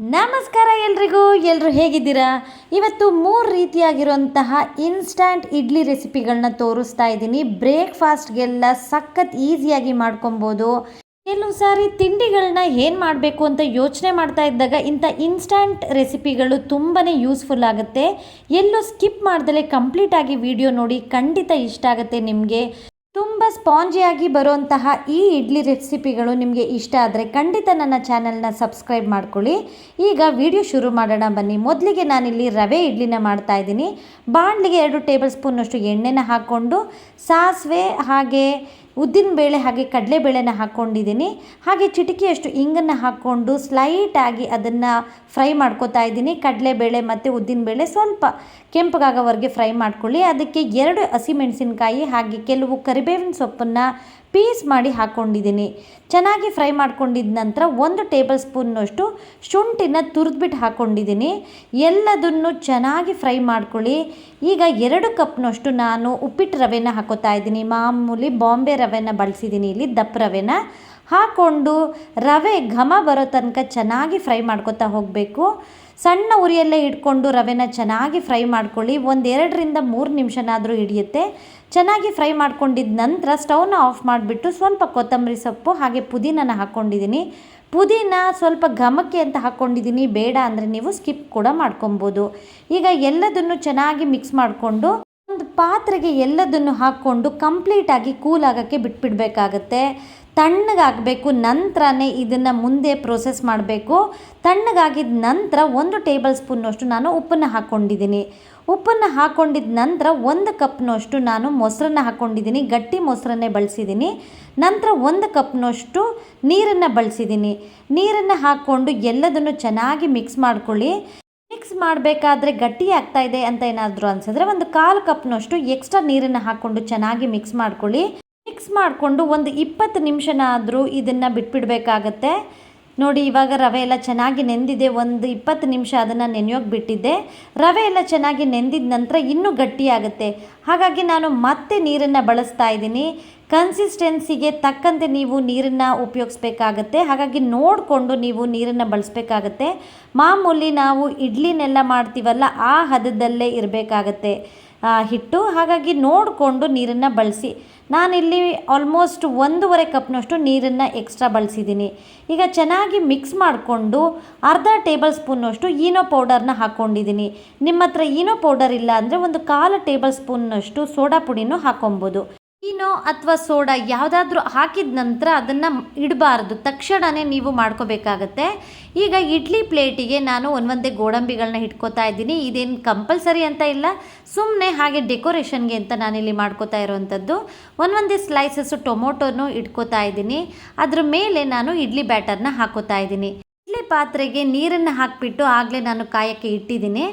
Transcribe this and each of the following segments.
ನಮಸ್ಕಾರ ಎಲ್ರಿಗೂ ಎಲ್ಲರೂ ಹೇಗಿದ್ದೀರಾ? ಇವತ್ತು ಮೂರು ರೀತಿಯಾಗಿರುವಂತಹ ಇನ್ಸ್ಟ್ಯಾಂಟ್ ಇಡ್ಲಿ ರೆಸಿಪಿಗಳನ್ನ ತೋರಿಸ್ತಾ ಇದ್ದೀನಿ. ಬ್ರೇಕ್ಫಾಸ್ಟ್ಗೆಲ್ಲ ಸಖತ್ ಈಸಿಯಾಗಿ ಮಾಡ್ಕೊಬೋದು. ಕೆಲವು ಸಾರಿ ತಿಂಡಿಗಳನ್ನ ಏನು ಮಾಡಬೇಕು ಅಂತ ಯೋಚನೆ ಮಾಡ್ತಾ ಇದ್ದಾಗ ಇಂಥ ಇನ್ಸ್ಟ್ಯಾಂಟ್ ರೆಸಿಪಿಗಳು ತುಂಬಾ ಯೂಸ್ಫುಲ್ ಆಗುತ್ತೆ. ಎಲ್ಲೂ ಸ್ಕಿಪ್ ಮಾಡ್ದಲೇ ಕಂಪ್ಲೀಟಾಗಿ ವಿಡಿಯೋ ನೋಡಿ ಖಂಡಿತ ಇಷ್ಟ ಆಗುತ್ತೆ ನಿಮಗೆ. ತುಂಬ ಸ್ಪಾಂಜಿಯಾಗಿ ಬರುವಂತಹ ಈ ಇಡ್ಲಿ ರೆಸಿಪಿಗಳು ನಿಮಗೆ ಇಷ್ಟ ಆದರೆ ಖಂಡಿತ ನನ್ನ ಚಾನಲ್ನ ಸಬ್ಸ್ಕ್ರೈಬ್ ಮಾಡ್ಕೊಳ್ಳಿ. ಈಗ ವಿಡಿಯೋ ಶುರು ಮಾಡೋಣ, ಬನ್ನಿ. ಮೊದಲಿಗೆ ನಾನಿಲ್ಲಿ ರವೆ ಇಡ್ಲಿನ ಮಾಡ್ತಾ ಇದ್ದೀನಿ. ಬಾಣಲಿಗೆ ಎರಡು ಟೇಬಲ್ ಸ್ಪೂನಷ್ಟು ಎಣ್ಣೆನ ಹಾಕ್ಕೊಂಡು, ಸಾಸಿವೆ ಹಾಗೆ ಉದ್ದಿನಬೇಳೆ ಹಾಗೆ ಕಡಲೆಬೇಳೆನ ಹಾಕ್ಕೊಂಡಿದ್ದೀನಿ. ಹಾಗೆ ಚಿಟಿಕೆಯಷ್ಟು ಇಂಗನ್ನು ಹಾಕ್ಕೊಂಡು ಸ್ಲೈಟಾಗಿ ಅದನ್ನು ಫ್ರೈ ಮಾಡ್ಕೊತಾ ಇದ್ದೀನಿ. ಕಡಲೆಬೇಳೆ ಮತ್ತು ಉದ್ದಿನಬೇಳೆ ಸ್ವಲ್ಪ ಕೆಂಪಗಾಗೋವರೆಗೆ ಫ್ರೈ ಮಾಡ್ಕೊಳ್ಳಿ. ಅದಕ್ಕೆ ಎರಡು ಹಸಿಮೆಣಸಿನಕಾಯಿ ಹಾಗೆ ಕೆಲವು ಕರಿಬೇವಿನ ಸೊಪ್ಪನ್ನು ಪೀಸ್ ಮಾಡಿ ಹಾಕ್ಕೊಂಡಿದ್ದೀನಿ ಚೆನ್ನಾಗಿ ಫ್ರೈ ಮಾಡ್ಕೊಂಡಿದ್ದ ನಂತರ ಒಂದು ಟೇಬಲ್ ಸ್ಪೂನ್ನಷ್ಟು ಶುಂಠಿನ ತುರಿದ್ಬಿಟ್ಟು ಹಾಕ್ಕೊಂಡಿದ್ದೀನಿ ಎಲ್ಲದನ್ನು ಚೆನ್ನಾಗಿ ಫ್ರೈ ಮಾಡ್ಕೊಳ್ಳಿ. ಈಗ ಎರಡು ಕಪ್ನಷ್ಟು ನಾನು ಉಪ್ಪಿಟ್ಟು ರವೆನ ಹಾಕೋತಾ ಇದ್ದೀನಿ. ಮಾಮೂಲಿ ಬಾಂಬೆ ರವೆನ ಬಳಸಿದ್ದೀನಿ ಇಲ್ಲಿ, ದಪ್ಪ ರವೆನ. ಹಾಕ್ಕೊಂಡು ರವೆ ಘಮ ಬರೋ ತನಕ ಚೆನ್ನಾಗಿ ಫ್ರೈ ಮಾಡ್ಕೋತಾ ಹೋಗಬೇಕು. ಸಣ್ಣ ಉರಿಯಲ್ಲೇ ಇಟ್ಕೊಂಡು ರವೆನ ಚೆನ್ನಾಗಿ ಫ್ರೈ ಮಾಡ್ಕೊಳ್ಳಿ. ಒಂದೆರಡರಿಂದ ಮೂರು ನಿಮಿಷನಾದರೂ ಹಿಡಿಯುತ್ತೆ. ಚೆನ್ನಾಗಿ ಫ್ರೈ ಮಾಡ್ಕೊಂಡಿದ್ದ ನಂತರ ಸ್ಟವ್ನ ಆಫ್ ಮಾಡಿಬಿಟ್ಟು ಸ್ವಲ್ಪ ಕೊತ್ತಂಬರಿ ಸೊಪ್ಪು ಹಾಗೆ ಪುದೀನನ ಹಾಕ್ಕೊಂಡಿದ್ದೀನಿ ಪುದೀನ ಸ್ವಲ್ಪ ಘಮಕ್ಕೆ ಅಂತ ಹಾಕ್ಕೊಂಡಿದ್ದೀನಿ ಬೇಡ ಅಂದರೆ ನೀವು ಸ್ಕಿಪ್ ಕೂಡ ಮಾಡ್ಕೊಬೋದು. ಈಗ ಎಲ್ಲದನ್ನು ಚೆನ್ನಾಗಿ ಮಿಕ್ಸ್ ಮಾಡಿಕೊಂಡು ಒಂದು ಪಾತ್ರೆಗೆ ಎಲ್ಲದನ್ನು ಹಾಕ್ಕೊಂಡು ಕಂಪ್ಲೀಟಾಗಿ ಕೂಲ್ ಆಗೋಕ್ಕೆ ಬಿಟ್ಬಿಡಬೇಕಾಗತ್ತೆ. ತಣ್ಣಗಾಗಬೇಕು, ನಂತರನೇ ಇದನ್ನು ಮುಂದೆ ಪ್ರೋಸೆಸ್ ಮಾಡಬೇಕು. ತಣ್ಣಗಾಗಿದ ನಂತರ ಒಂದು ಟೇಬಲ್ ಸ್ಪೂನ್ನಷ್ಟು ನಾನು ಉಪ್ಪನ್ನು ಹಾಕ್ಕೊಂಡಿದ್ದೀನಿ ಉಪ್ಪನ್ನು ಹಾಕ್ಕೊಂಡಿದ್ದ ನಂತರ ಒಂದು ಕಪ್ನಷ್ಟು ನಾನು ಮೊಸರನ್ನ ಹಾಕ್ಕೊಂಡಿದ್ದೀನಿ ಗಟ್ಟಿ ಮೊಸರನ್ನೇ ಬಳಸಿದ್ದೀನಿ. ನಂತರ ಒಂದು ಕಪ್ನಷ್ಟು ನೀರನ್ನು ಬಳಸಿದ್ದೀನಿ. ನೀರನ್ನು ಹಾಕ್ಕೊಂಡು ಎಲ್ಲದನ್ನು ಚೆನ್ನಾಗಿ ಮಿಕ್ಸ್ ಮಾಡ್ಕೊಳ್ಳಿ. ಮಿಕ್ಸ್ ಮಾಡಬೇಕಾದ್ರೆ ಗಟ್ಟಿ ಆಗ್ತಾ ಇದೆ ಅಂತ ಏನಾದರೂ ಅನಿಸಿದ್ರೆ ಒಂದು ಕಾಲು ಕಪ್ನಷ್ಟು ಎಕ್ಸ್ಟ್ರಾ ನೀರನ್ನು ಹಾಕ್ಕೊಂಡು ಚೆನ್ನಾಗಿ ಮಿಕ್ಸ್ ಮಾಡ್ಕೊಳ್ಳಿ. ಮಿಕ್ಸ್ ಮಾಡಿಕೊಂಡು ಒಂದು ಇಪ್ಪತ್ತು ನಿಮಿಷನಾದರೂ ಇದನ್ನು ಬಿಟ್ಬಿಡಬೇಕಾಗತ್ತೆ. ನೋಡಿ, ಇವಾಗ ರವೆ ಎಲ್ಲ ಚೆನ್ನಾಗಿ ನೆಂದಿದೆ. ಒಂದು ಇಪ್ಪತ್ತು ನಿಮಿಷ ಅದನ್ನು ನೆನೆಯೋಕೆ ಬಿಟ್ಟಿದ್ದೆ. ರವೆ ಎಲ್ಲ ಚೆನ್ನಾಗಿ ನೆಂದಿದ ನಂತರ ಇನ್ನೂ ಗಟ್ಟಿಯಾಗುತ್ತೆ. ಹಾಗಾಗಿ ನಾನು ಮತ್ತೆ ನೀರನ್ನು ಬಳಸ್ತಾ ಇದ್ದೀನಿ. ಕನ್ಸಿಸ್ಟೆನ್ಸಿಗೆ ತಕ್ಕಂತೆ ನೀವು ನೀರನ್ನು ಉಪಯೋಗಿಸ್ಬೇಕಾಗತ್ತೆ. ಹಾಗಾಗಿ ನೋಡಿಕೊಂಡು ನೀವು ನೀರನ್ನು ಬಳಸಬೇಕಾಗತ್ತೆ. ಮಾಮೂಲಿ ನಾವು ಇಡ್ಲಿನೆಲ್ಲ ಮಾಡ್ತೀವಲ್ಲ, ಆ ಹದದಲ್ಲೇ ಇರಬೇಕಾಗತ್ತೆ. ಹಿಟ್ಟು. ಹಾಗಾಗಿ ನೋಡಿಕೊಂಡು ನೀರನ್ನು ಬಳಸಿ. ನಾನಿಲ್ಲಿ ಆಲ್ಮೋಸ್ಟ್ ಒಂದೂವರೆ ಕಪ್ನಷ್ಟು ನೀರನ್ನು ಎಕ್ಸ್ಟ್ರಾ ಬಳಸಿದ್ದೀನಿ. ಈಗ ಚೆನ್ನಾಗಿ ಮಿಕ್ಸ್ ಮಾಡಿಕೊಂಡು ಅರ್ಧ ಟೇಬಲ್ ಸ್ಪೂನ್ನಷ್ಟು ಈನೋ ಪೌಡರ್ನ ಹಾಕ್ಕೊಂಡಿದ್ದೀನಿ ನಿಮ್ಮ ಹತ್ರ ಈನೋ ಪೌಡರ್ ಇಲ್ಲ ಅಂದರೆ ಒಂದು ಕಾಲು ಟೇಬಲ್ ಸ್ಪೂನ್ನಷ್ಟು ಸೋಡಾ ಪುಡಿನೂ ಹಾಕೊಬೋದು. ಈನೋ ಅಥವಾ ಸೋಡಾ ಯಾವುದಾದ್ರೂ ಹಾಕಿದ ನಂತರ ಅದನ್ನು ಇಡಬಾರ್ದು. ತಕ್ಷಣವೇ ನೀವು ಮಾಡ್ಕೋಬೇಕಾಗತ್ತೆ. ಈಗ ಇಡ್ಲಿ ಪ್ಲೇಟಿಗೆ ನಾನು ಒಂದೊಂದೇ ಗೋಡಂಬಿಗಳನ್ನ ಇಟ್ಕೋತಾ ಇದ್ದೀನಿ. ಇದೇನು ಕಂಪಲ್ಸರಿ ಅಂತ ಇಲ್ಲ. ಸುಮ್ಮನೆ ಹಾಗೆ ಡೆಕೋರೇಷನ್ಗೆ ಅಂತ ನಾನಿಲ್ಲಿ ಮಾಡ್ಕೋತಾ ಇರೋವಂಥದ್ದು ಒಂದೊಂದೇ ಸ್ಲೈಸಸ್ಸು, ಟೊಮೊಟೊನೂ ಇಟ್ಕೋತಾ ಇದ್ದೀನಿ. ಅದ್ರ ಮೇಲೆ ನಾನು ಇಡ್ಲಿ ಬ್ಯಾಟರ್ನ ಹಾಕೋತಾ ಇದ್ದೀನಿ. ಇಡ್ಲಿ ಪಾತ್ರೆಗೆ ನೀರನ್ನು ಹಾಕಿಬಿಟ್ಟು ಆಗಲೇ ನಾನು ಕಾಯಕ್ಕೆ ಇಟ್ಟಿದ್ದೀನಿ.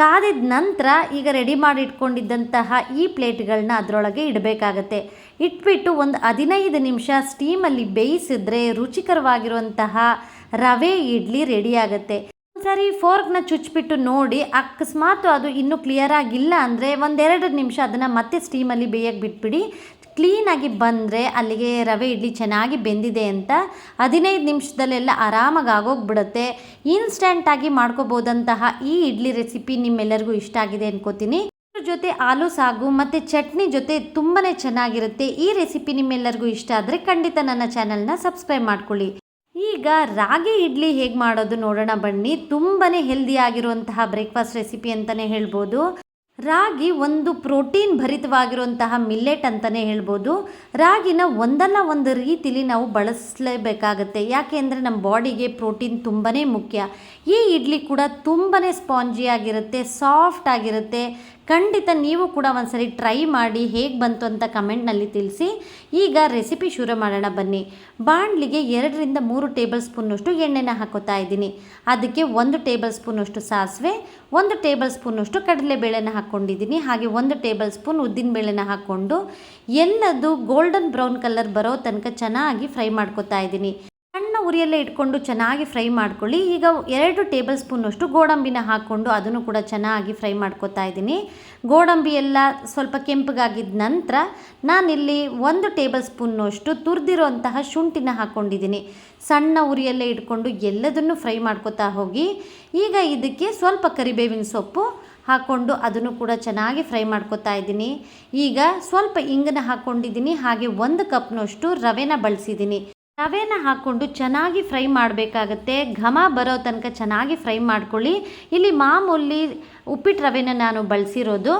ಕಾದಿದ ನಂತರ ಈಗ ರೆಡಿ ಮಾಡಿ ಇಟ್ಕೊಂಡಿದ್ದಂತಹ ಈ ಪ್ಲೇಟ್ಗಳನ್ನ ಅದರೊಳಗೆ ಇಡಬೇಕಾಗತ್ತೆ. ಇಟ್ಬಿಟ್ಟು ಒಂದು ಹದಿನೈದು ನಿಮಿಷ ಸ್ಟೀಮಲ್ಲಿ ಬೇಯಿಸಿದ್ರೆ ರುಚಿಕರವಾಗಿರುವಂತಹ ರವೆ ಇಡ್ಲಿ ರೆಡಿ ಆಗುತ್ತೆ. ಸರಿ ಫೋರ್ಕ್ನ ಚುಚ್ಚಿಬಿಟ್ಟು ನೋಡಿ, ಅಕಸ್ಮಾತ್ ಅದು ಇನ್ನೂ ಕ್ಲಿಯರ್ ಆಗಿಲ್ಲ ಅಂದರೆ ಒಂದೆರಡು ನಿಮಿಷ ಅದನ್ನು ಮತ್ತೆ ಸ್ಟೀಮಲ್ಲಿ ಬೇಯಕ್ಕೆ ಬಿಟ್ಬಿಡಿ. ಕ್ಲೀನಾಗಿ ಬಂದರೆ ಅಲ್ಲಿಗೆ ರವೆ ಇಡ್ಲಿ ಚೆನ್ನಾಗಿ ಬೆಂದಿದೆ ಅಂತ ಹದಿನೈದು ನಿಮಿಷದಲ್ಲೆಲ್ಲ ಆರಾಮಾಗಿ ಆಗೋಗ್ಬಿಡುತ್ತೆ ಇನ್ಸ್ಟೆಂಟಾಗಿ ಮಾಡ್ಕೋಬೋದಂತಹ ಈ ಇಡ್ಲಿ ರೆಸಿಪಿ ನಿಮ್ಮೆಲ್ಲರಿಗೂ ಇಷ್ಟ ಆಗಿದೆ ಅನ್ಕೋತೀನಿ. ಜೊತೆ ಆಲೂ ಸಾಗು ಮತ್ತು ಚಟ್ನಿ ಜೊತೆ ತುಂಬಾ ಚೆನ್ನಾಗಿರುತ್ತೆ. ಈ ರೆಸಿಪಿ ನಿಮ್ಮೆಲ್ಲರಿಗೂ ಇಷ್ಟ ಆದರೆ ಖಂಡಿತ ನನ್ನ ಚಾನಲ್ನ ಸಬ್ಸ್ಕ್ರೈಬ್ ಮಾಡ್ಕೊಳ್ಳಿ. ಈಗ ರಾಗಿ ಇಡ್ಲಿ ಹೇಗೆ ಮಾಡೋದು ನೋಡೋಣ ಬನ್ನಿ. ತುಂಬಾ ಹೆಲ್ದಿ ಆಗಿರುವಂತಹ ಬ್ರೇಕ್ಫಾಸ್ಟ್ ರೆಸಿಪಿ ಅಂತಲೇ ಹೇಳ್ಬೋದು. ರಾಗಿ ಒಂದು ಪ್ರೋಟೀನ್ ಭರಿತವಾಗಿರುವಂತಹ ಮಿಲ್ಲೆಟ್ ಅಂತಲೇ ಹೇಳ್ಬೋದು. ರಾಗಿನ ಒಂದಲ್ಲ ಒಂದು ರೀತಿಲಿ ನಾವು ಬಳಸಲೇಬೇಕಾಗತ್ತೆ. ಯಾಕೆ ಅಂದರೆ ನಮ್ಮ ಬಾಡಿಗೆ ಪ್ರೋಟೀನ್ ತುಂಬಾ ಮುಖ್ಯ. ಈ ಇಡ್ಲಿ ಕೂಡ ತುಂಬಾ ಸ್ಪಾಂಜಿಯಾಗಿರುತ್ತೆ ಸಾಫ್ಟ್ ಆಗಿರುತ್ತೆ. ಖಂಡಿತ ನೀವು ಕೂಡ ಒಂದ್ಸರಿ ಟ್ರೈ ಮಾಡಿ ಹೇಗೆ ಬಂತು ಅಂತ ಕಮೆಂಟ್ನಲ್ಲಿ ತಿಳಿಸಿ. ಈಗ ರೆಸಿಪಿ ಶುರು ಮಾಡೋಣ ಬನ್ನಿ. ಬಾಣಲಿಗೆ ಎರಡರಿಂದ ಮೂರು ಟೇಬಲ್ ಸ್ಪೂನಷ್ಟು ಎಣ್ಣೆನ ಹಾಕೋತಾ ಇದ್ದೀನಿ. ಅದಕ್ಕೆ ಒಂದು ಟೇಬಲ್ ಸ್ಪೂನಷ್ಟು ಸಾಸಿವೆ, ಒಂದು ಟೇಬಲ್ ಸ್ಪೂನಷ್ಟು ಕಡಲೆಬೇಳೆನ ಹಾಕ್ಕೊಂಡಿದ್ದೀನಿ ಹಾಗೆ ಒಂದು ಟೇಬಲ್ ಸ್ಪೂನ್ ಉದ್ದಿನಬೇಳೆನ ಹಾಕ್ಕೊಂಡು ಎಲ್ಲದು ಗೋಲ್ಡನ್ ಬ್ರೌನ್ ಕಲರ್ ಬರೋ ತನಕ ಚೆನ್ನಾಗಿ ಫ್ರೈ ಮಾಡ್ಕೋತಾ ಇದ್ದೀನಿ. ಸಣ್ಣ ಉರಿಯಲ್ಲೇ ಇಟ್ಕೊಂಡು ಚೆನ್ನಾಗಿ ಫ್ರೈ ಮಾಡ್ಕೊಳ್ಳಿ. ಈಗ ಎರಡು ಟೇಬಲ್ ಸ್ಪೂನಷ್ಟು ಗೋಡಂಬಿನ ಹಾಕ್ಕೊಂಡು ಅದನ್ನು ಕೂಡ ಚೆನ್ನಾಗಿ ಫ್ರೈ ಮಾಡ್ಕೊತಾ ಇದ್ದೀನಿ. ಗೋಡಂಬಿ ಎಲ್ಲ ಸ್ವಲ್ಪ ಕೆಂಪಗಾಗಿದ್ದ ನಂತರ ನಾನಿಲ್ಲಿ ಒಂದು ಟೇಬಲ್ ಸ್ಪೂನ್ನಷ್ಟು ತುರಿದಿರುವಂತಹ ಶುಂಠಿನ ಹಾಕ್ಕೊಂಡಿದ್ದೀನಿ. ಸಣ್ಣ ಉರಿಯಲ್ಲೇ ಇಟ್ಕೊಂಡು ಎಲ್ಲದನ್ನು ಫ್ರೈ ಮಾಡ್ಕೊತಾ ಹೋಗಿ, ಈಗ ಇದಕ್ಕೆ ಸ್ವಲ್ಪ ಕರಿಬೇವಿನ ಸೊಪ್ಪು ಹಾಕ್ಕೊಂಡು ಅದನ್ನು ಕೂಡ ಚೆನ್ನಾಗಿ ಫ್ರೈ ಮಾಡ್ಕೊತಾ ಇದ್ದೀನಿ. ಈಗ ಸ್ವಲ್ಪ ಇಂಗನ್ನ ಹಾಕ್ಕೊಂಡಿದ್ದೀನಿ. ಹಾಗೆ ಒಂದು ಕಪ್ನಷ್ಟು ರವೆನ ಬಳಸಿದ್ದೀನಿ. ರವೆನ ಹಾಕ್ಕೊಂಡು ಚೆನ್ನಾಗಿ ಫ್ರೈ ಮಾಡಬೇಕಾಗತ್ತೆ. ಘಮ ಬರೋ ತನಕ ಚೆನ್ನಾಗಿ ಫ್ರೈ ಮಾಡ್ಕೊಳ್ಳಿ. ಇಲ್ಲಿ ಮಾಮೂಲಿ ಉಪ್ಪಿಟ್ಟು ರವೆನ ನಾನು ಬಳಸಿರೋದು.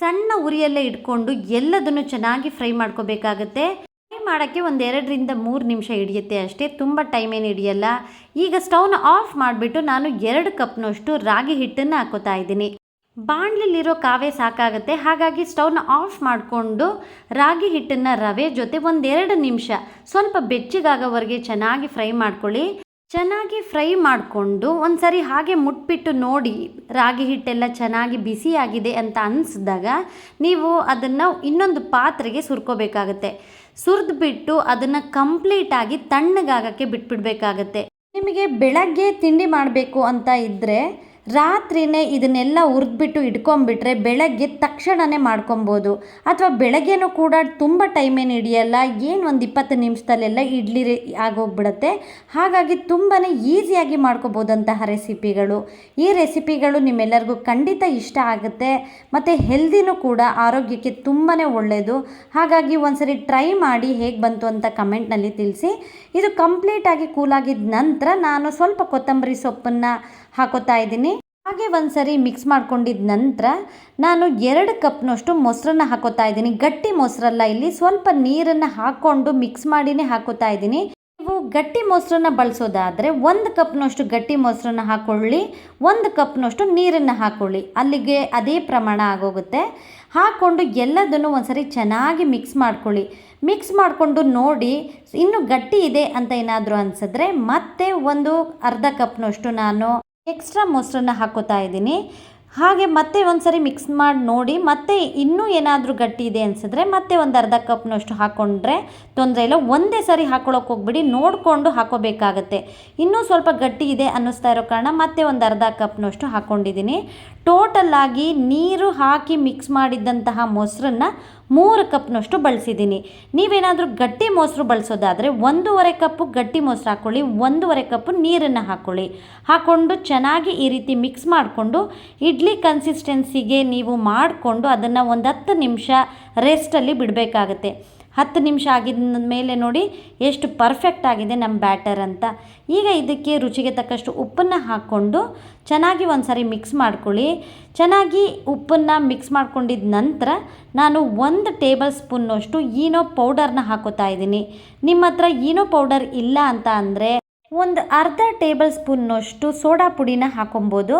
ಸಣ್ಣ ಉರಿಯಲ್ಲೇ ಇಟ್ಕೊಂಡು ಎಲ್ಲದನ್ನು ಚೆನ್ನಾಗಿ ಫ್ರೈ ಮಾಡ್ಕೋಬೇಕಾಗತ್ತೆ. ಫ್ರೈ ಮಾಡೋಕ್ಕೆ ಒಂದು ಎರಡರಿಂದ ಮೂರು ನಿಮಿಷ ಹಿಡಿಯುತ್ತೆ ಅಷ್ಟೇ. ತುಂಬ ಟೈಮ್ ಏನು ಹಿಡಿಯಲ್ಲ. ಈಗ ಸ್ಟವ್ನ ಆಫ್ ಮಾಡಿಬಿಟ್ಟು ನಾನು ಎರಡು ಕಪ್ನಷ್ಟು ರಾಗಿ ಹಿಟ್ಟನ್ನು ಹಾಕೋತಾ ಇದ್ದೀನಿ. ಬಾಣಲಿಲಿರೋ ಕಾವೇ ಸಾಕಾಗುತ್ತೆ. ಹಾಗಾಗಿ ಸ್ಟೌವ್ನ ಆಫ್ ಮಾಡಿಕೊಂಡು ರಾಗಿ ಹಿಟ್ಟನ್ನು ರವೆ ಜೊತೆ ಒಂದೆರಡು ನಿಮಿಷ ಸ್ವಲ್ಪ ಬೆಚ್ಚಗಾಗೋವರೆಗೆ ಚೆನ್ನಾಗಿ ಫ್ರೈ ಮಾಡ್ಕೊಳ್ಳಿ. ಚೆನ್ನಾಗಿ ಫ್ರೈ ಮಾಡಿಕೊಂಡು ಒಂದು ಸರಿ ಹಾಗೆ ಮುಟ್ಬಿಟ್ಟು ನೋಡಿ ರಾಗಿ ಹಿಟ್ಟೆಲ್ಲ ಚೆನ್ನಾಗಿ ಬಿಸಿಯಾಗಿದೆ ಅಂತ ಅನಿಸಿದಾಗ ನೀವು ಅದನ್ನು ಇನ್ನೊಂದು ಪಾತ್ರೆಗೆ ಸುರ್ಕೋಬೇಕಾಗತ್ತೆ. ಸುರಿದ್ಬಿಟ್ಟು ಅದನ್ನು ಕಂಪ್ಲೀಟಾಗಿ ತಣ್ಣಗಾಗಕ್ಕೆ ಬಿಟ್ಬಿಡ್ಬೇಕಾಗತ್ತೆ. ನಿಮಗೆ ಬೆಳಗ್ಗೆ ತಿಂಡಿ ಮಾಡಬೇಕು ಅಂತ ಇದ್ದರೆ ರಾತ್ರಿನೇ ಇದನ್ನೆಲ್ಲ ಹುರಿದ್ಬಿಟ್ಟು ಇಟ್ಕೊಂಡ್ಬಿಟ್ರೆ ಬೆಳಗ್ಗೆ ತಕ್ಷಣವೇ ಮಾಡ್ಕೊಬೋದು. ಅಥವಾ ಬೆಳಗ್ಗೆನೂ ಕೂಡ ತುಂಬ ಟೈಮ್ ಏನು ಹಿಡಿಯಲ್ಲ, ಏನು ಒಂದು ಇಪ್ಪತ್ತು ನಿಮಿಷದಲ್ಲೆಲ್ಲ ಇಡ್ಲಿ ಆಗೋಗ್ಬಿಡುತ್ತೆ. ಹಾಗಾಗಿ ತುಂಬಾ ಈಸಿಯಾಗಿ ಮಾಡ್ಕೋಬೋದಂತಹ ರೆಸಿಪಿಗಳು. ಈ ರೆಸಿಪಿಗಳು ನಿಮ್ಮೆಲ್ಲರಿಗೂ ಖಂಡಿತ ಇಷ್ಟ ಆಗುತ್ತೆ. ಮತ್ತು ಹೆಲ್ದಿನೂ ಕೂಡ ಆರೋಗ್ಯಕ್ಕೆ ತುಂಬಾ ಒಳ್ಳೆಯದು ಹಾಗಾಗಿ ಒಂದ್ಸರಿ ಟ್ರೈ ಮಾಡಿ ಹೇಗೆ ಬಂತು ಅಂತ ಕಮೆಂಟ್ನಲ್ಲಿ ತಿಳಿಸಿ. ಇದು ಕಂಪ್ಲೀಟಾಗಿ ಕೂಲಾಗಿದ್ದ ನಂತರ ನಾನು ಸ್ವಲ್ಪ ಕೊತ್ತಂಬರಿ ಸೊಪ್ಪನ್ನು ಹಾಕೋತಾ ಇದ್ದೀನಿ. ಹಾಗೆ ಒಂದ್ಸರಿ ಮಿಕ್ಸ್ ಮಾಡ್ಕೊಂಡಿದ್ದ ನಂತರ ನಾನು ಎರಡು ಕಪ್ನಷ್ಟು ಮೊಸರನ್ನ ಹಾಕೋತಾ ಇದ್ದೀನಿ. ಗಟ್ಟಿ ಮೊಸರಲ್ಲ ಇಲ್ಲಿ. ಸ್ವಲ್ಪ ನೀರನ್ನು ಹಾಕ್ಕೊಂಡು ಮಿಕ್ಸ್ ಮಾಡಿನೇ ಹಾಕೋತಾ ಇದ್ದೀನಿ. ನೀವು ಗಟ್ಟಿ ಮೊಸರನ್ನ ಬಳಸೋದಾದರೆ ಒಂದು ಕಪ್ನಷ್ಟು ಗಟ್ಟಿ ಮೊಸರನ್ನ ಹಾಕ್ಕೊಳ್ಳಿ ಒಂದು ಕಪ್ನಷ್ಟು ನೀರನ್ನು ಹಾಕ್ಕೊಳ್ಳಿ ಅಲ್ಲಿಗೆ ಅದೇ ಪ್ರಮಾಣ ಆಗೋಗುತ್ತೆ. ಹಾಕ್ಕೊಂಡು ಎಲ್ಲದನ್ನು ಒಂದ್ಸರಿ ಚೆನ್ನಾಗಿ ಮಿಕ್ಸ್ ಮಾಡ್ಕೊಳ್ಳಿ. ಮಿಕ್ಸ್ ಮಾಡಿಕೊಂಡು ನೋಡಿ ಇನ್ನೂ ಗಟ್ಟಿ ಇದೆ ಅಂತ ಏನಾದರೂ ಅನಿಸಿದ್ರೆ ಮತ್ತೆ ಒಂದು ಅರ್ಧ ಕಪ್ನಷ್ಟು ನಾನು ಎಕ್ಸ್ಟ್ರಾ ಮೊಸರನ್ನ ಹಾಕೋತಾ ಇದ್ದೀನಿ. ಹಾಗೆ ಮತ್ತೆ ಒಂದ್ಸರಿ ಮಿಕ್ಸ್ ಮಾಡಿ ನೋಡಿ, ಮತ್ತೆ ಇನ್ನೂ ಏನಾದರೂ ಗಟ್ಟಿ ಇದೆ ಅನಿಸಿದ್ರೆ ಮತ್ತೆ ಒಂದು ಅರ್ಧ ಕಪ್ನಷ್ಟು ಹಾಕ್ಕೊಂಡ್ರೆ ತೊಂದರೆ ಇಲ್ಲ. ಒಂದೇ ಸರಿ ಹಾಕ್ಕೊಳ್ಳೋಕೆ ಹೋಗ್ಬಿಡಿ, ನೋಡಿಕೊಂಡು ಹಾಕೋಬೇಕಾಗತ್ತೆ. ಇನ್ನೂ ಸ್ವಲ್ಪ ಗಟ್ಟಿ ಇದೆ ಅನ್ನಿಸ್ತಾ ಇರೋ ಕಾರಣ ಮತ್ತೆ ಒಂದು ಅರ್ಧ ಕಪ್ನಷ್ಟು ಹಾಕ್ಕೊಂಡಿದ್ದೀನಿ ಟೋಟಲ್ಲಾಗಿ ನೀರು ಹಾಕಿ ಮಿಕ್ಸ್ ಮಾಡಿದ್ದಂತಹ ಮೊಸರನ್ನ ಮೂರು ಕಪ್ನಷ್ಟು ಬಳಸಿದ್ದೀನಿ. ನೀವೇನಾದರೂ ಗಟ್ಟಿ ಮೊಸರು ಬಳಸೋದಾದರೆ ಒಂದೂವರೆ ಕಪ್ಪು ಗಟ್ಟಿ ಮೊಸರು ಹಾಕ್ಕೊಳ್ಳಿ ಒಂದೂವರೆ ಕಪ್ಪು ನೀರನ್ನು ಹಾಕ್ಕೊಳ್ಳಿ ಹಾಕ್ಕೊಂಡು ಚೆನ್ನಾಗಿ ಈ ರೀತಿ ಮಿಕ್ಸ್ ಮಾಡಿಕೊಂಡು ಇಡ್ಲಿ ಕನ್ಸಿಸ್ಟೆನ್ಸಿಗೆ ನೀವು ಮಾಡಿಕೊಂಡು ಅದನ್ನು ಒಂದು ಹತ್ತು ನಿಮಿಷ ರೆಸ್ಟಲ್ಲಿ ಬಿಡಬೇಕಾಗತ್ತೆ. ಹತ್ತು ನಿಮಿಷ ಆಗಿದ ಮೇಲೆ ನೋಡಿ ಎಷ್ಟು ಪರ್ಫೆಕ್ಟ್ ಆಗಿದೆ ನಮ್ಮ ಬ್ಯಾಟರ್ ಅಂತ. ಈಗ ಇದಕ್ಕೆ ರುಚಿಗೆ ತಕ್ಕಷ್ಟು ಉಪ್ಪನ್ನು ಹಾಕ್ಕೊಂಡು ಚೆನ್ನಾಗಿ ಒಂದು ಸಾರಿ ಮಿಕ್ಸ್ ಮಾಡ್ಕೊಳ್ಳಿ. ಚೆನ್ನಾಗಿ ಉಪ್ಪನ್ನು ಮಿಕ್ಸ್ ಮಾಡ್ಕೊಂಡಿದ್ದ ನಂತರ ನಾನು ಒಂದು ಟೇಬಲ್ ಸ್ಪೂನ್ನಷ್ಟು ಈನೋ ಪೌಡರ್ನ ಹಾಕೋತಾ ಇದ್ದೀನಿ. ನಿಮ್ಮ ಹತ್ರ ಈನೋ ಪೌಡರ್ ಇಲ್ಲ ಅಂತ ಅಂದರೆ ಒಂದು ಅರ್ಧ ಟೇಬಲ್ ಸ್ಪೂನ್ನಷ್ಟು ಸೋಡಾ ಪುಡಿನ ಹಾಕೊಬೋದು.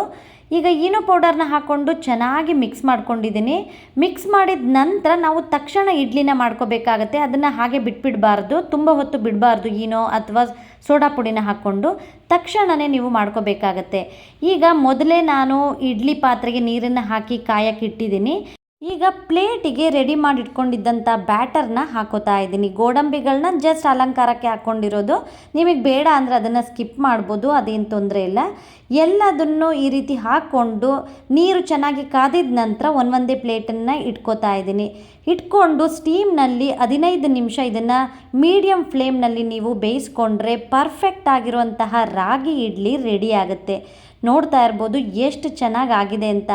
ಈಗ ಈನೋ ಪೌಡರ್ನ ಹಾಕ್ಕೊಂಡು ಚೆನ್ನಾಗಿ ಮಿಕ್ಸ್ ಮಾಡ್ಕೊಂಡಿದ್ದೀನಿ. ಮಿಕ್ಸ್ ಮಾಡಿದ ನಂತರ ನಾವು ತಕ್ಷಣ ಇಡ್ಲಿನ ಮಾಡ್ಕೋಬೇಕಾಗತ್ತೆ. ಅದನ್ನು ಹಾಗೆ ಬಿಟ್ಬಿಡಬಾರ್ದು. ತುಂಬ ಹೊತ್ತು ಬಿಡಬಾರ್ದು ಈನೋ ಅಥವಾ ಸೋಡಾ ಪುಡಿನ ಹಾಕ್ಕೊಂಡು ತಕ್ಷಣವೇ ನೀವು ಮಾಡ್ಕೋಬೇಕಾಗತ್ತೆ. ಈಗ ಮೊದಲೇ ನಾನು ಇಡ್ಲಿ ಪಾತ್ರೆಗೆ ನೀರನ್ನು ಹಾಕಿ ಕಾಯಕ್ಕೆ ಇಟ್ಟಿದ್ದೀನಿ. ಈಗ ಪ್ಲೇಟಿಗೆ ರೆಡಿ ಮಾಡಿ ಇಟ್ಕೊಂಡಿದ್ದಂಥ ಬ್ಯಾಟರ್ನ ಹಾಕೋತಾ ಇದ್ದೀನಿ. ಗೋಡಂಬಿಗಳನ್ನ ಜಸ್ಟ್ ಅಲಂಕಾರಕ್ಕೆ ಹಾಕ್ಕೊಂಡಿರೋದು. ನಿಮಗೆ ಬೇಡ ಅಂದರೆ ಅದನ್ನು ಸ್ಕಿಪ್ ಮಾಡ್ಬೋದು, ಅದೇನು ತೊಂದರೆ ಇಲ್ಲ. ಎಲ್ಲದನ್ನು ಈ ರೀತಿ ಹಾಕ್ಕೊಂಡು ನೀರು ಚೆನ್ನಾಗಿ ಕಾದಿದ ನಂತರ ಒಂದೊಂದೇ ಪ್ಲೇಟನ್ನು ಇಟ್ಕೋತಾ ಇದ್ದೀನಿ. ಇಟ್ಕೊಂಡು ಸ್ಟೀಮ್ನಲ್ಲಿ ಹದಿನೈದು ನಿಮಿಷ ಇದನ್ನು ಮೀಡಿಯಮ್ ಫ್ಲೇಮ್ನಲ್ಲಿ ನೀವು ಬೇಯಿಸ್ಕೊಂಡ್ರೆ ಪರ್ಫೆಕ್ಟ್ ಆಗಿರುವಂತಹ ರಾಗಿ ಇಡ್ಲಿ ರೆಡಿ ಆಗುತ್ತೆ. ನೋಡ್ತಾ ಇರ್ಬೋದು ಎಷ್ಟು ಚೆನ್ನಾಗಾಗಿದೆ ಅಂತ.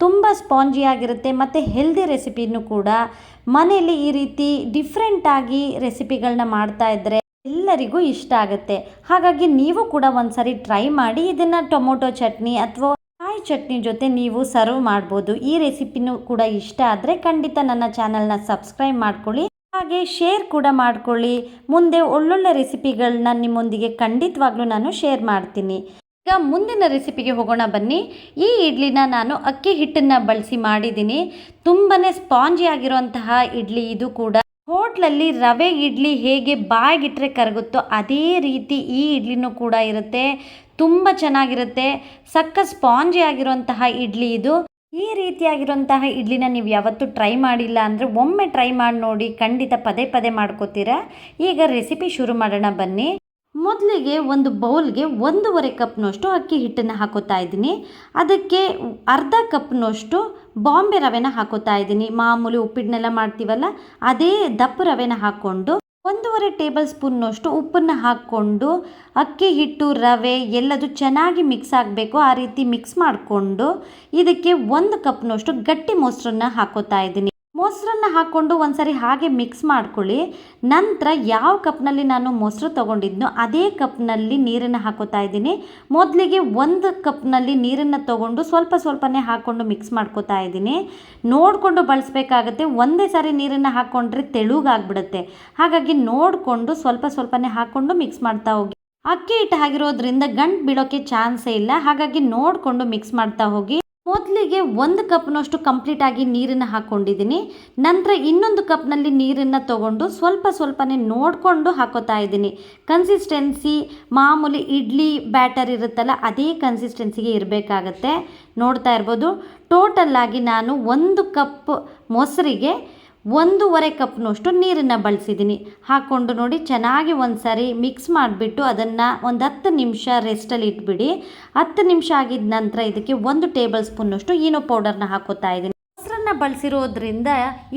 ತುಂಬ ಸ್ಪಾಂಜಿಯಾಗಿರುತ್ತೆ ಮತ್ತು ಹೆಲ್ದಿ ರೆಸಿಪಿನೂ ಕೂಡ. ಮನೆಯಲ್ಲಿ ಈ ರೀತಿ ಡಿಫ್ರೆಂಟಾಗಿ ರೆಸಿಪಿಗಳನ್ನ ಮಾಡ್ತಾ ಇದ್ದರೆ ಎಲ್ಲರಿಗೂ ಇಷ್ಟ ಆಗುತ್ತೆ. ಹಾಗಾಗಿ ನೀವು ಕೂಡ ಒಂದ್ಸರಿ ಟ್ರೈ ಮಾಡಿ ಇದನ್ನು ಟೊಮೊಟೊ ಚಟ್ನಿ ಅಥವಾ ಕಾಯಿ ಚಟ್ನಿ ಜೊತೆ ನೀವು ಸರ್ವ್ ಮಾಡ್ಬೋದು. ಈ ರೆಸಿಪಿನೂ ಕೂಡ ಇಷ್ಟ ಆದರೆ ಖಂಡಿತ ನನ್ನ ಚಾನಲ್ನ ಸಬ್ಸ್ಕ್ರೈಬ್ ಮಾಡ್ಕೊಳ್ಳಿ. ಹಾಗೆ ಶೇರ್ ಕೂಡ ಮಾಡ್ಕೊಳ್ಳಿ. ಮುಂದೆ ಒಳ್ಳೊಳ್ಳೆ ರೆಸಿಪಿಗಳನ್ನ ನಿಮ್ಮೊಂದಿಗೆ ಖಂಡಿತವಾಗ್ಲೂ ನಾನು ಶೇರ್ ಮಾಡ್ತೀನಿ. ಈಗ ಮುಂದಿನ ರೆಸಿಪಿಗೆ ಹೋಗೋಣ ಬನ್ನಿ. ಈ ಇಡ್ಲಿನ ನಾನು ಅಕ್ಕಿ ಹಿಟ್ಟನ್ನು ಬಳಸಿ ಮಾಡಿದ್ದೀನಿ. ತುಂಬಾ ಸ್ಪಾಂಜಿ ಆಗಿರುವಂತಹ ಇಡ್ಲಿ ಇದು ಕೂಡ. ಹೋಟ್ಲಲ್ಲಿ ರವೆ ಇಡ್ಲಿ ಹೇಗೆ ಬಾಯಿಗಿಟ್ರೆ ಕರಗುತ್ತೋ ಅದೇ ರೀತಿ ಈ ಇಡ್ಲಿನೂ ಕೂಡ ಇರುತ್ತೆ. ತುಂಬ ಚೆನ್ನಾಗಿರುತ್ತೆ. ಸಕ್ಕ ಸ್ಪಾಂಜಿ ಆಗಿರುವಂತಹ ಇಡ್ಲಿ ಇದು. ಈ ರೀತಿಯಾಗಿರುವಂತಹ ಇಡ್ಲಿನ ನೀವು ಯಾವತ್ತೂ ಟ್ರೈ ಮಾಡಿಲ್ಲ ಅಂದರೆ ಒಮ್ಮೆ ಟ್ರೈ ಮಾಡಿ ನೋಡಿ ಖಂಡಿತ ಪದೇ ಪದೇ ಮಾಡ್ಕೋತೀರಾ. ಈಗ ರೆಸಿಪಿ ಶುರು ಮಾಡೋಣ ಬನ್ನಿ. ಮೊದಲಿಗೆ ಒಂದು ಬೌಲ್ಗೆ ಒಂದೂವರೆ ಕಪ್ನಷ್ಟು ಅಕ್ಕಿ ಹಿಟ್ಟನ್ನು ಹಾಕೋತಾ ಇದ್ದೀನಿ. ಅದಕ್ಕೆ ಅರ್ಧ ಕಪ್ನಷ್ಟು ಬಾಂಬೆ ರವೆನ ಹಾಕೋತಾ ಇದ್ದೀನಿ. ಮಾಮೂಲಿ ಉಪ್ಪಿಟ್ಟನ್ನೆಲ್ಲ ಮಾಡ್ತೀವಲ್ಲ, ಅದೇ ದಪ್ಪ ರವೆನ ಹಾಕ್ಕೊಂಡು ಒಂದೂವರೆ ಟೇಬಲ್ ಸ್ಪೂನ್ನಷ್ಟು ಉಪ್ಪನ್ನು ಹಾಕ್ಕೊಂಡು ಅಕ್ಕಿ ಹಿಟ್ಟು, ರವೆ ಎಲ್ಲದು ಚೆನ್ನಾಗಿ ಮಿಕ್ಸ್ ಆಗಬೇಕು, ಆ ರೀತಿ ಮಿಕ್ಸ್ ಮಾಡಿಕೊಂಡು ಇದಕ್ಕೆ ಒಂದು ಕಪ್ನಷ್ಟು ಗಟ್ಟಿ ಮೊಸರನ್ನ ಹಾಕೋತಾ ಇದ್ದೀನಿ. ಮೊಸರನ್ನ ಹಾಕ್ಕೊಂಡು ಒಂದ್ಸರಿ ಹಾಗೆ ಮಿಕ್ಸ್ ಮಾಡ್ಕೊಳ್ಳಿ. ನಂತರ ಯಾವ ಕಪ್ನಲ್ಲಿ ನಾನು ಮೊಸರು ತೊಗೊಂಡಿದ್ನೋ ಅದೇ ಕಪ್ನಲ್ಲಿ ನೀರನ್ನು ಹಾಕೋತಾ ಇದ್ದೀನಿ. ಮೊದಲಿಗೆ ಒಂದು ಕಪ್ನಲ್ಲಿ ನೀರನ್ನು ತೊಗೊಂಡು ಸ್ವಲ್ಪ ಸ್ವಲ್ಪನೇ ಹಾಕ್ಕೊಂಡು ಮಿಕ್ಸ್ ಮಾಡ್ಕೋತಾ ಇದ್ದೀನಿ. ನೋಡಿಕೊಂಡು ಬಳಸಬೇಕಾಗತ್ತೆ. ಒಂದೇ ಸಾರಿ ನೀರನ್ನು ಹಾಕ್ಕೊಂಡ್ರೆ ತೆಳುಗಾಗ್ಬಿಡುತ್ತೆ. ಹಾಗಾಗಿ ನೋಡಿಕೊಂಡು ಸ್ವಲ್ಪ ಸ್ವಲ್ಪನೇ ಹಾಕ್ಕೊಂಡು ಮಿಕ್ಸ್ ಮಾಡ್ತಾ ಹೋಗಿ. ಅಕ್ಕಿ ಹಿಟ್ಟು ಆಗಿರೋದ್ರಿಂದ ಗಂಟು ಬೀಳೋಕ್ಕೆ ಚಾನ್ಸೇ ಇಲ್ಲ. ಹಾಗಾಗಿ ನೋಡಿಕೊಂಡು ಮಿಕ್ಸ್ ಮಾಡ್ತಾ ಹೋಗಿ. ಮೊದಲಿಗೆ ಒಂದು ಕಪ್ನಷ್ಟು ಕಂಪ್ಲೀಟಾಗಿ ನೀರನ್ನು ಹಾಕ್ಕೊಂಡಿದ್ದೀನಿ ನಂತರ ಇನ್ನೊಂದು ಕಪ್ನಲ್ಲಿ ನೀರನ್ನು ತಗೊಂಡು ಸ್ವಲ್ಪ ಸ್ವಲ್ಪನೇ ನೋಡಿಕೊಂಡು ಹಾಕೋತಾ ಇದ್ದೀನಿ. ಕನ್ಸಿಸ್ಟೆನ್ಸಿ ಮಾಮೂಲಿ ಇಡ್ಲಿ ಬ್ಯಾಟರ್ ಇರುತ್ತಲ್ಲ, ಅದೇ ಕನ್ಸಿಸ್ಟೆನ್ಸಿಗೆ ಇರಬೇಕಾಗತ್ತೆ. ನೋಡ್ತಾ ಇರ್ಬೋದು. ಟೋಟಲ್ಲಾಗಿ ನಾನು ಒಂದು ಕಪ್ ಮೊಸರಿಗೆ ಒಂದೂವರೆ ಕಪ್ನಷ್ಟು ನೀರನ್ನು ಬಳಸಿದ್ದೀನಿ. ಹಾಕ್ಕೊಂಡು ನೋಡಿ, ಚೆನ್ನಾಗಿ ಒಂದು ಸಾರಿ ಮಿಕ್ಸ್ ಮಾಡಿಬಿಟ್ಟು ಅದನ್ನು ಒಂದು ಹತ್ತು ನಿಮಿಷ ರೆಸ್ಟಲ್ಲಿ ಇಟ್ಬಿಡಿ. ಹತ್ತು ನಿಮಿಷ ಆಗಿದ ನಂತರ ಇದಕ್ಕೆ ಒಂದು ಟೇಬಲ್ ಸ್ಪೂನ್ನಷ್ಟು ಈನೋ ಪೌಡರ್ನ ಹಾಕೋತಾ ಇದ್ದೀನಿ. ಮೊಸರನ್ನ ಬಳಸಿರೋದ್ರಿಂದ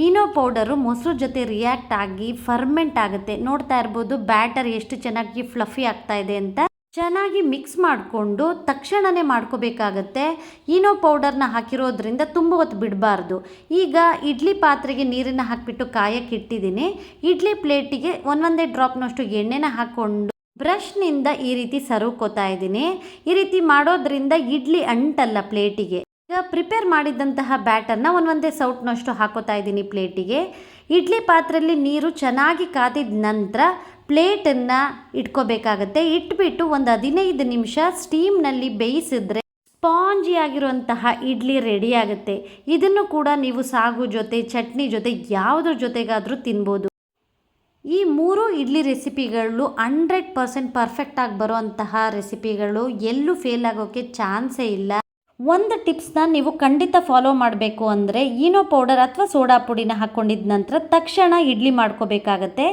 ಈನೋ ಪೌಡರು ಮೊಸರು ಜೊತೆ ರಿಯಾಕ್ಟ್ ಆಗಿ ಫರ್ಮೆಂಟ್ ಆಗುತ್ತೆ. ನೋಡ್ತಾ ಇರ್ಬೋದು ಬ್ಯಾಟರ್ ಎಷ್ಟು ಚೆನ್ನಾಗಿ ಫ್ಲಫಿ ಆಗ್ತಾ ಇದೆ ಅಂತ. ಚೆನ್ನಾಗಿ ಮಿಕ್ಸ್ ಮಾಡಿಕೊಂಡು ತಕ್ಷಣವೇ ಮಾಡ್ಕೋಬೇಕಾಗತ್ತೆ. ಈನೋ ಪೌಡರ್ನ ಹಾಕಿರೋದ್ರಿಂದ ತುಂಬ ಹೊತ್ತು ಬಿಡಬಾರ್ದು. ಈಗ ಇಡ್ಲಿ ಪಾತ್ರೆಗೆ ನೀರನ್ನು ಹಾಕಿಬಿಟ್ಟು ಕಾಯಕ್ಕೆ ಇಟ್ಟಿದ್ದೀನಿ. ಇಡ್ಲಿ ಪ್ಲೇಟಿಗೆ ಒಂದೊಂದೇ ಡ್ರಾಪ್ನಷ್ಟು ಎಣ್ಣೆನ ಹಾಕ್ಕೊಂಡು ಬ್ರಷ್ನಿಂದ ಈ ರೀತಿ ಸರುಕೋತಾ ಇದ್ದೀನಿ. ಈ ರೀತಿ ಮಾಡೋದ್ರಿಂದ ಇಡ್ಲಿ ಅಂಟಲ್ಲ ಪ್ಲೇಟಿಗೆ. ಈಗ ಪ್ರಿಪೇರ್ ಮಾಡಿದಂತಹ ಬ್ಯಾಟರ್ನ ಒಂದೊಂದೇ ಸೌಟ್ನಷ್ಟು ಹಾಕೋತಾ ಇದ್ದೀನಿ ಪ್ಲೇಟಿಗೆ. ಇಡ್ಲಿ ಪಾತ್ರೆಯಲ್ಲಿ ನೀರು ಚೆನ್ನಾಗಿ ಕಾದಿದ ನಂತರ ಪ್ಲೇಟನ್ನು ಇಟ್ಕೋಬೇಕಾಗತ್ತೆ. ಇಟ್ಬಿಟ್ಟು ಒಂದು ಹದಿನೈದು ನಿಮಿಷ ಸ್ಟೀಮ್ನಲ್ಲಿ ಬೇಯಿಸಿದ್ರೆ ಸ್ಪಾಂಜಿ ಆಗಿರುವಂತಹ ಇಡ್ಲಿ ರೆಡಿ ಆಗುತ್ತೆ. ಇದನ್ನು ಕೂಡ ನೀವು ಸಾಗು ಜೊತೆ, ಚಟ್ನಿ ಜೊತೆ, ಯಾವುದ್ರ ಜೊತೆಗಾದರೂ ತಿನ್ಬೋದು. ಈ ಮೂರು ಇಡ್ಲಿ ರೆಸಿಪಿಗಳು ಹಂಡ್ರೆಡ್ ಪರ್ಸೆಂಟ್ ಪರ್ಫೆಕ್ಟಾಗಿ ಬರುವಂತಹ ರೆಸಿಪಿಗಳು. ಎಲ್ಲೂ ಫೇಲ್ ಆಗೋಕ್ಕೆ ಚಾನ್ಸೇ ಇಲ್ಲ. ಒಂದು ಟಿಪ್ಸ್ನ ನೀವು ಖಂಡಿತ ಫಾಲೋ ಮಾಡಬೇಕು ಅಂದರೆ ಈನೋ ಪೌಡರ್ ಅಥವಾ ಸೋಡಾ ಪುಡಿನ ಹಾಕ್ಕೊಂಡಿದ್ದ ನಂತರ ತಕ್ಷಣ ಇಡ್ಲಿ ಮಾಡ್ಕೋಬೇಕಾಗತ್ತೆ.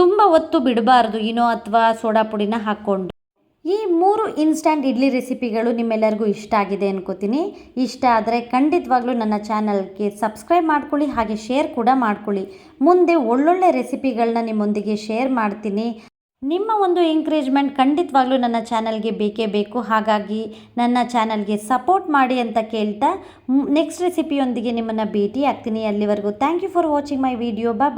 ತುಂಬ ಹೊತ್ತು ಬಿಡಬಾರ್ದು, ಇನೋ ಅಥವಾ ಸೋಡಾ ಪುಡಿನ ಹಾಕ್ಕೊಂಡು. ಈ ಮೂರು ಇನ್ಸ್ಟ್ಯಾಂಟ್ ಇಡ್ಲಿ ರೆಸಿಪಿಗಳು ನಿಮ್ಮೆಲ್ಲರಿಗೂ ಇಷ್ಟ ಆಗಿದೆ ಅನ್ಕೋತೀನಿ. ಇಷ್ಟ ಆದರೆ ಖಂಡಿತವಾಗ್ಲೂ ನನ್ನ ಚಾನಲ್ಗೆ ಸಬ್ಸ್ಕ್ರೈಬ್ ಮಾಡ್ಕೊಳ್ಳಿ, ಹಾಗೆ ಶೇರ್ ಕೂಡ ಮಾಡ್ಕೊಳ್ಳಿ. ಮುಂದೆ ಒಳ್ಳೊಳ್ಳೆ ರೆಸಿಪಿಗಳನ್ನ ನಿಮ್ಮೊಂದಿಗೆ ಶೇರ್ ಮಾಡ್ತೀನಿ. ನಿಮ್ಮ ಒಂದು ಎಂಕರೇಜ್ಮೆಂಟ್ ಖಂಡಿತವಾಗ್ಲೂ ನನ್ನ ಚಾನಲ್ಗೆ ಬೇಕೇ ಬೇಕು. ಹಾಗಾಗಿ ನನ್ನ ಚಾನಲ್ಗೆ ಸಪೋರ್ಟ್ ಮಾಡಿ ಅಂತ ಕೇಳ್ತಾ ನೆಕ್ಸ್ಟ್ ರೆಸಿಪಿಯೊಂದಿಗೆ ನಿಮ್ಮನ್ನು ಭೇಟಿ ಆಗ್ತೀನಿ ಅಲ್ಲಿವರೆಗೂ thank you for watching my video ಬಾ